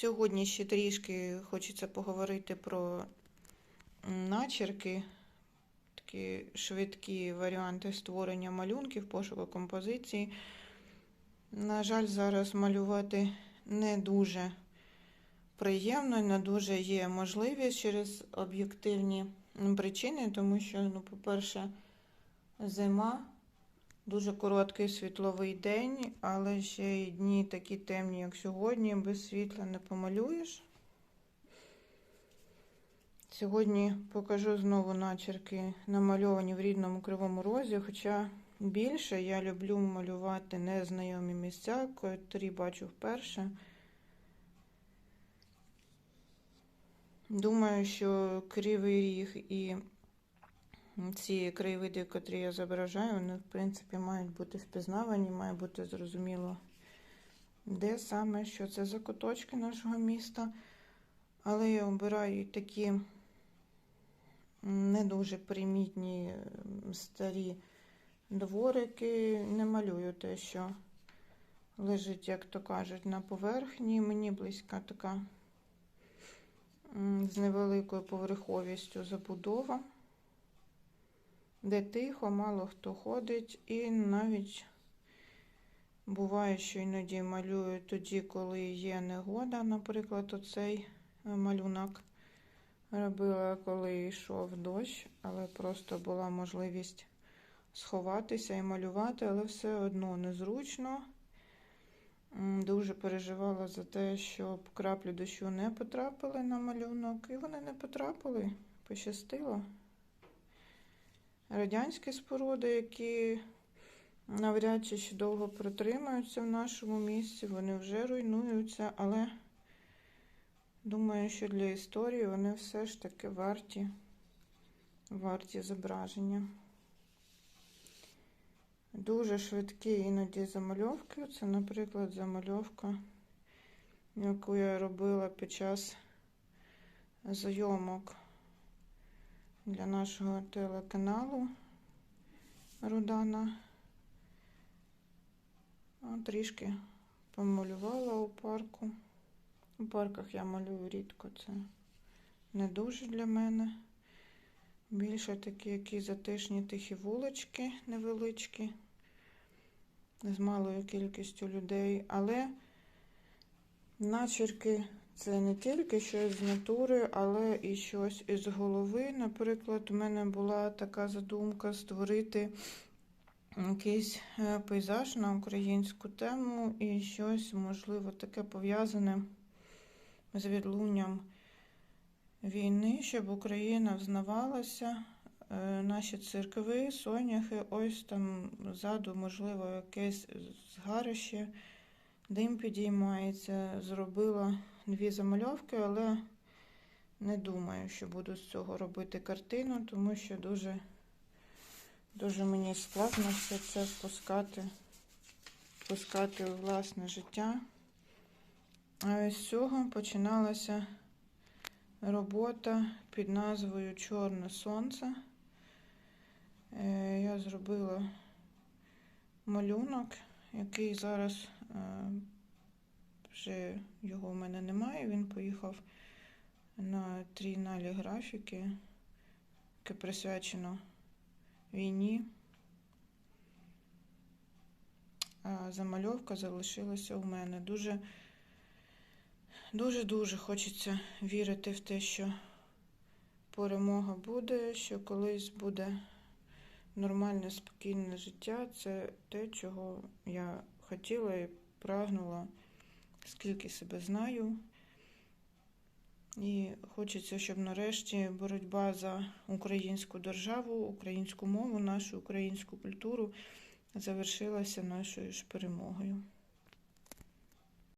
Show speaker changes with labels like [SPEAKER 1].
[SPEAKER 1] Сьогодні ще трішки хочеться поговорити про начерки, такі швидкі варіанти створення малюнків, пошуку композиції. На жаль, зараз малювати не дуже приємно, не дуже є можливість через об'єктивні причини, тому що, ну, по-перше, зима. Дуже короткий світловий день, але ще й дні такі темні, як сьогодні, без світла не помалюєш. Сьогодні покажу знову начерки, намальовані в рідному кривому розі, хоча більше я люблю малювати незнайомі місця, котрі бачу вперше. Думаю, що кривий ріг і ці краєвиди, котрі я зображаю, вони, в принципі, мають бути впізнавані, має бути зрозуміло, де саме, що це за куточки нашого міста. Але я обираю такі не дуже примітні старі дворики, не малюю те, що лежить, як то кажуть, на поверхні. Мені близька така з невеликою поверховістю забудова де тихо, мало хто ходить, і навіть буває, що іноді малюю тоді, коли є негода. Наприклад, оцей е, малюнок робила, коли йшов дощ, але просто була можливість сховатися і малювати, але все одно незручно. Дуже переживала за те, щоб краплі дощу не потрапили на малюнок, і вони не потрапили, пощастило радянські споруди, які навряд чи ще довго протримаються в нашому місті, вони вже руйнуються, але думаю, що для історії вони все ж таки варті, варті зображення. Дуже швидкі іноді замальовки. Це, наприклад, замальовка, яку я робила під час зйомок для нашого телеканалу Рудана. Трішки помалювала у парку. У парках я малюю рідко, це не дуже для мене. Більше такі які затишні тихі вулички невеличкі, з малою кількістю людей, але начерки це не тільки щось з натури, але і щось із голови. Наприклад, у мене була така задумка створити якийсь е, пейзаж на українську тему і щось, можливо, таке пов'язане з відлунням війни, щоб Україна взнавалася. Е, Наші церкви, соняхи, ось там ззаду, можливо, якесь згарище, дим підіймається. Зробила дві замальовки, але не думаю, що буду з цього робити картину, тому що дуже, дуже мені складно все це впускати, впускати у власне життя. А з цього починалася робота під назвою Чорне Сонце. Е, Я зробила малюнок, який зараз е, вже його в мене немає. Він поїхав на трійналі графіки, яке присвячено війні. А замальовка залишилася у мене. Дуже дуже-дуже хочеться вірити в те, що перемога буде, що колись буде нормальне, спокійне життя. Це те, чого я хотіла і прагнула скільки себе знаю. І хочеться, щоб нарешті боротьба за українську державу, українську мову, нашу українську культуру завершилася нашою ж перемогою.